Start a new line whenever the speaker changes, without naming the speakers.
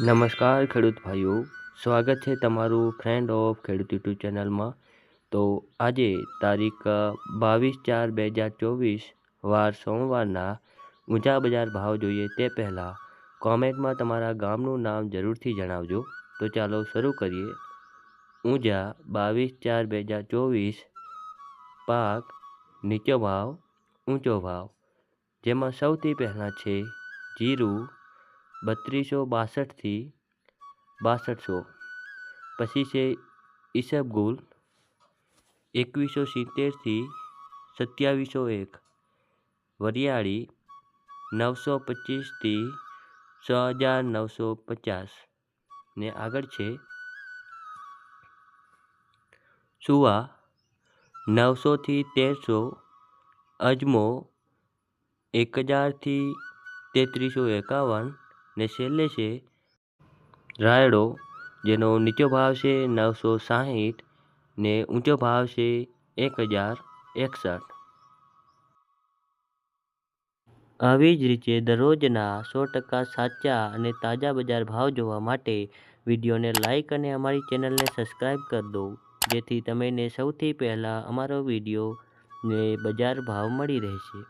નમસ્કાર ખેડૂત ભાઈઓ, સ્વાગત છે તમારું ફ્રેન્ડ ઓફ ખેડૂત યુટ્યુબ ચેનલમાં. તો આજે તારીખ, બાવીસ ચાર બે હજાર ચોવીસ, વાર સોમવારના ઊંચા બજાર ભાવ જોઈએ તે પહેલાં કોમેન્ટમાં તમારા ગામનું નામ જરૂરથી જણાવજો. તો ચાલો શરૂ કરીએ. ઊંઝા બાવીસ ચાર બે હજાર ચોવીસ, પાક નીચો ભાવ, ઊંચો ભાવ, જેમાં સૌથી પહેલાં છે જીરું બત્રીસો બાસઠથી બાસઠસો. પછી છે ઈસબગુલ એકવીસો સિત્તેરથી સત્યાવીસો એક. વરિયાળી, નવસો પચીસથી છ હજાર નવસો પચાસ. ને આગળ છે સુવા, નવસોથી તેરસો. અજમો, એક હજારથી તેત્રીસો એકાવન. ને છેલ્લે છે રાયડો, જેનો નીચો ભાવ છે નવસો સાહીઠ ને ઊંચો ભાવ છે એક હજાર એકસઠ. આવી જ રીતે દરરોજના સો ટકા સાચા અને તાજા બજાર ભાવ જોવા માટે વિડીયોને લાઇક અને અમારી ચેનલને સબસ્ક્રાઈબ કરી દો, જેથી તમને સૌથી પહેલાં અમારો વીડિયો ને બજાર ભાવ મળી રહેશે.